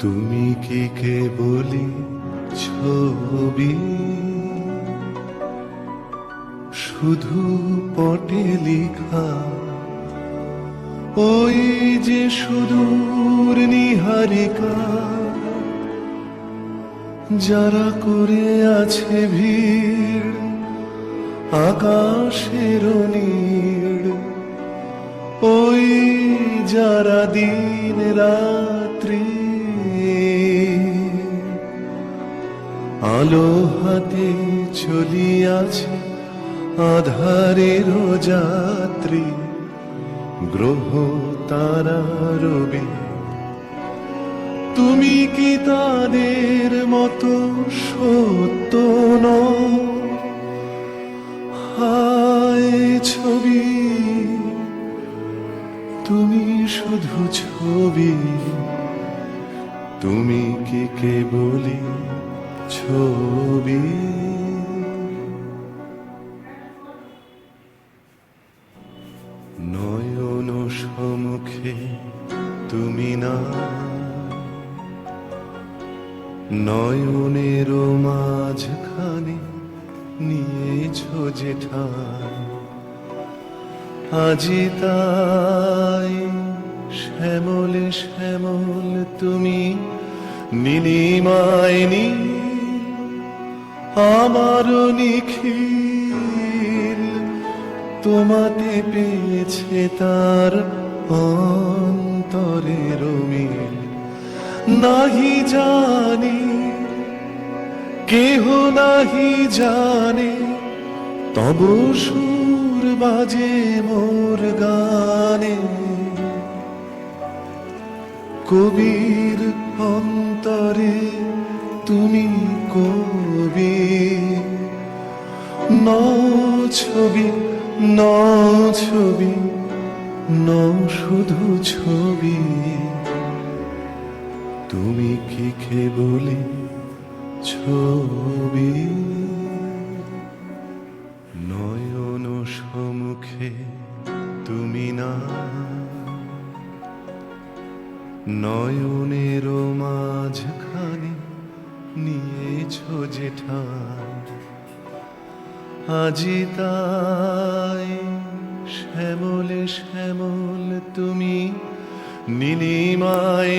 তুমি কি কে বলি ছবি? শুধু পটে লিখা। ওই যে সুদূর নিহারিকা, যারা করে আছে ভিড়, আকাশের নীড়। ওই যারা দিন রাত্রি আলো হাতে চলিয়াছে আধারের যাত্রী গ্রহ তারা রবি। তুমি কি তাদের মতো সত্য হায় ছবি, তুমি শুধু ছবি, তুমি কি কে বলি ছবি। নয়ন সমুখে তুমি না। নয়নের মাঝখানে নিয়েছ যে ঠাই আজি তাই শ্যামলে শ্যামল তুমি, নীলিমায় নীল আমার নিখিল, তোমাতে পেয়েছে তার অন্তরের মিল। নাহি জানি, কেহ নাহি জানে, তব সুর বাজে মোর গানে। কবির অন্তরে তুমি কবি ন ছবি ন ছবি, ন শুধু ছবি। তুমি কি খে বলি ছবি? নয়ন সম্মুখে তুমি না। নয়নের মাঝখানে নিয়েছ যে ঠাই আজি তাই শ্যামলে শ্যামল তুমি নীলিমায়